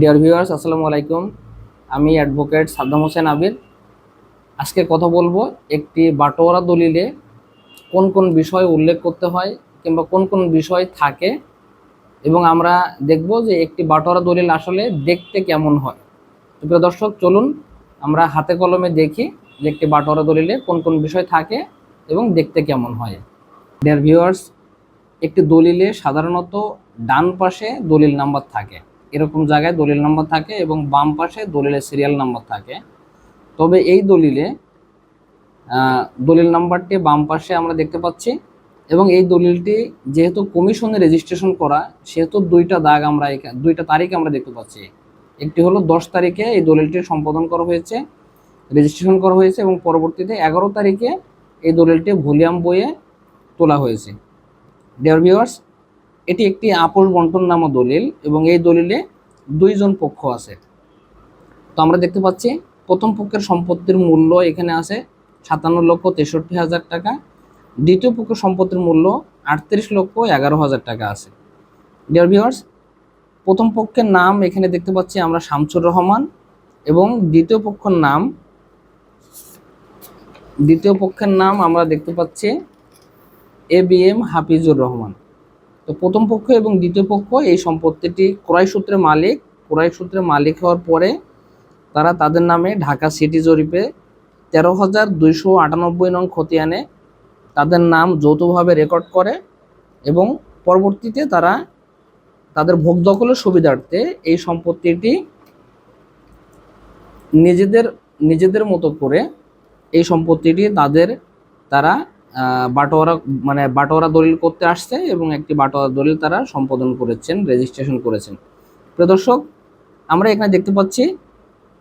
Dear viewers আসসালামু আলাইকুম। আমি অ্যাডভোকেট সাদ্দাম হোসেন আবির। আজকে কথা বলব একটি বাটোয়ারা দলিলে কোন কোন বিষয় উল্লেখ করতে হয় কিংবা কোন কোন বিষয় থাকে এবং আমরা দেখব যে একটি বাটোয়ারা দলিল আসলে দেখতে কেমন হয়। তো প্রিয় দর্শক, চলুন আমরা হাতে কলমে দেখি যে একটি বাটোয়ারা দলিলে কোন কোন বিষয় থাকে এবং দেখতে কেমন হয়। ডিয়ার ভিউয়ার্স একটি দলিলে সাধারণত ডান পাশে দলিল নাম্বার থাকে। এরকম জায়গায় দলিল নাম্বার থাকে এবং বাম পাশে দলিলের সিরিয়াল নাম্বার থাকে। তবে এই দলিলে দলিল নাম্বারটি বাম পাশে আমরা দেখতে পাচ্ছি এবং এই দলিলটি যেহেতু কমিশনে রেজিস্ট্রেশন করা, সেহেতু দুইটা দাগ আমরা দুইটা তারিখ আমরা দেখতে পাচ্ছি। একটি হলো দশ তারিখে এই দলিলটি সম্পাদন করা হয়েছে রেজিস্ট্রেশন করা হয়েছে এবং পরবর্তীতে এগারো তারিখে এই দলিলটি ভলিউম বইয়ে তোলা হয়েছে। ডিয়ার ভিউয়ার্স এটি একটি আপোষ বন্টন নামা দলিল এবং এই দলিলে দুইজন পক্ষ আছে। তো আমরা দেখতে পাচ্ছি, প্রথম পক্ষের সম্পত্তির মূল্য এখানে আছে সাতান্ন লক্ষ তেষট্টি হাজার টাকা। দ্বিতীয় পক্ষের সম্পত্তির মূল্য আটত্রিশ লক্ষ এগারো হাজার টাকা আছে। ডিয়ার ভিউয়ার্স প্রথম পক্ষের নাম এখানে দেখতে পাচ্ছি আমরা শামসুর রহমান এবং দ্বিতীয় পক্ষের নাম, দ্বিতীয় পক্ষের নাম আমরা দেখতে পাচ্ছি A B M Hafizur Rahman. তো প্রথম পক্ষ এবং দ্বিতীয় পক্ষ এই সম্পত্তিটি ক্রয় সূত্রে মালিক। ক্রয় সূত্রে মালিক হওয়ার পরে তারা তাদের নামে ঢাকা সিটি জরিপে তেরো হাজার দুইশো আটানব্বই নং খতিয়ানে তাদের নাম যৌথভাবে রেকর্ড করে এবং পরবর্তীতে তারা তাদের ভোগ দখলের সুবিধার্থে এই সম্পত্তিটি নিজেদের নিজেদের মতো করে এই সম্পত্তিটি তাদের, তারা বাটোয়ারা মানে বাটোয়ারা দলিল করতে আসছে এবং একটি বাটোয়ারা দলিল তারা সম্পাদন করেছেন রেজিস্ট্রেশন করেছেন। প্রিয় দর্শক, আমরা এখানে দেখতে পাচ্ছি,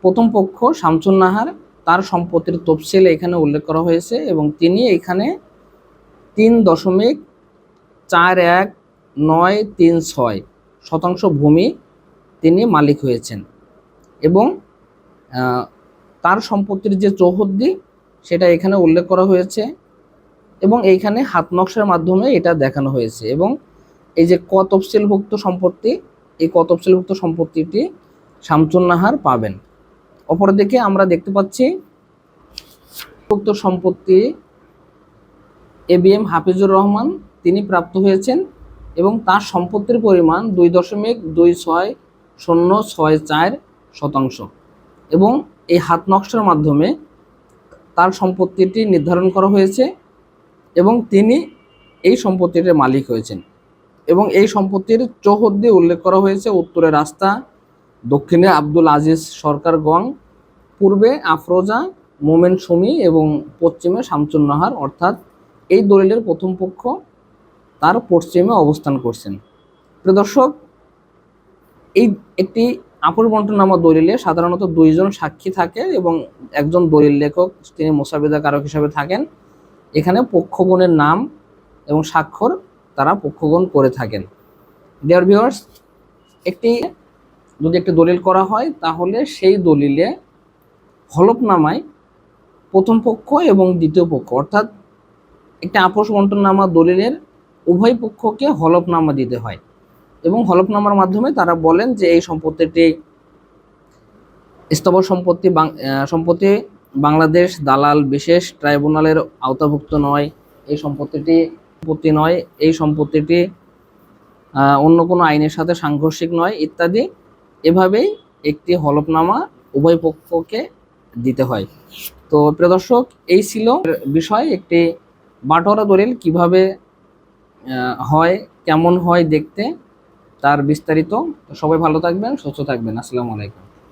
প্রথম পক্ষ শামসুন নাহার, তার সম্পত্তির তফসিল এখানে উল্লেখ করা হয়েছে এবং তিনি এখানে তিন দশমিক চার এক নয় তিন ছয় শতাংশ ভূমি তিনি মালিক হয়েছেন এবং তার সম্পত্তির যে চৌহদ্দি, সেটা এখানে উল্লেখ করা হয়েছে। এবং এইখানে হাত নকশার মাধ্যমে এটা দেখানো হয়েছে এবং এই যে ক তফসিলভুক্ত সম্পত্তি, এই ক তফসিলভুক্ত সম্পত্তিটি শামসুন নাহার পাবেন। অপরদিকে আমরা দেখতে পাচ্ছি উক্ত সম্পত্তি A B M Hafizur Rahman, তিনি প্রাপ্ত হয়েছেন এবং তার সম্পত্তির পরিমাণ দুই দশমিক দুই ছয় শূন্য ছয় চার শতাংশ এবং এই হাত নকশার মাধ্যমে তার সম্পত্তিটি নির্ধারণ করা হয়েছে। এবং তিনি এই সম্পত্তিটির মালিক হয়েছেন। এবং এই সম্পত্তির চৌহদ্দি উল্লেখ করা হয়েছে উত্তরে রাস্তা, দক্ষিণে আব্দুল আজিজ সরকার গং, পূর্বে আফরোজা, মোমেন সুমি এবং পশ্চিমে শামসুন নাহার অর্থাৎ এই দলিলের প্রথম পক্ষ তার পশ্চিমে অবস্থান করছেন। প্রিয় দর্শক, এই একটি আপুর বন্টন নামা দলিলে সাধারণত দুইজন সাক্ষী থাকে এবং একজন দলিল লেখক, তিনি মোসাবিদা কারক হিসাবে থাকেন। এখানে পক্ষগণের নাম এবং স্বাক্ষর তারা পক্ষগণ করে থাকেন। ডিয়ার ভিউয়ার্স একটি, যদি একটি দলিল করা হয়, তাহলে সেই দলিলে হলফনামায় প্রথম পক্ষ এবং দ্বিতীয় পক্ষ, অর্থাৎ একটি আপোষ বন্টননামা দলিলের উভয় পক্ষকে হলফনামা দিতে হয়। এবং হলফনামার মাধ্যমে তারা বলেন যে এই সম্পত্তিটি, স্থাবর সম্পত্তি সম্পত্তি বাংলাদেশ দালাল বিশেষ ট্রাইব্যুনালের আওতাভুক্ত নয়, এই সম্পত্তিটি সম্পত্তি নয়, এই সম্পত্তিটি অন্য কোনো আইনের সাথে সাংঘর্ষিক নয় ইত্যাদি। এভাবেই একটি হলফনামা উভয় পক্ষকে দিতে হয়। তো প্রিয় দর্শক, এই ছিল বিষয়, একটি বাটোয়ারা দলিল, কীভাবে হয়, কেমন হয় দেখতে, তার বিস্তারিত। সবাই ভালো থাকবেন, সুস্থ থাকবেন। আসসালামু আলাইকুম।